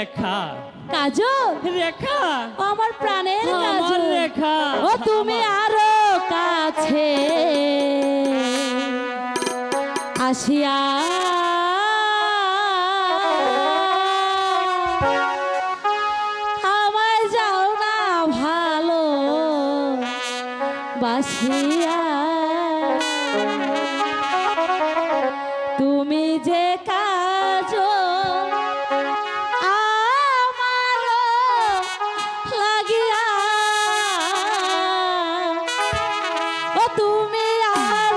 রেখা। কাজল? রেখা। আমার প্রাণের কাজল। রেখা। ও তুমি আরও কাছে। আসিয়া আমায় যাও না ভালো। বাসিয়া তুমি আর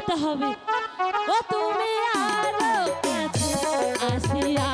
যেতে হবে। ও তুমি আরও আসিয়া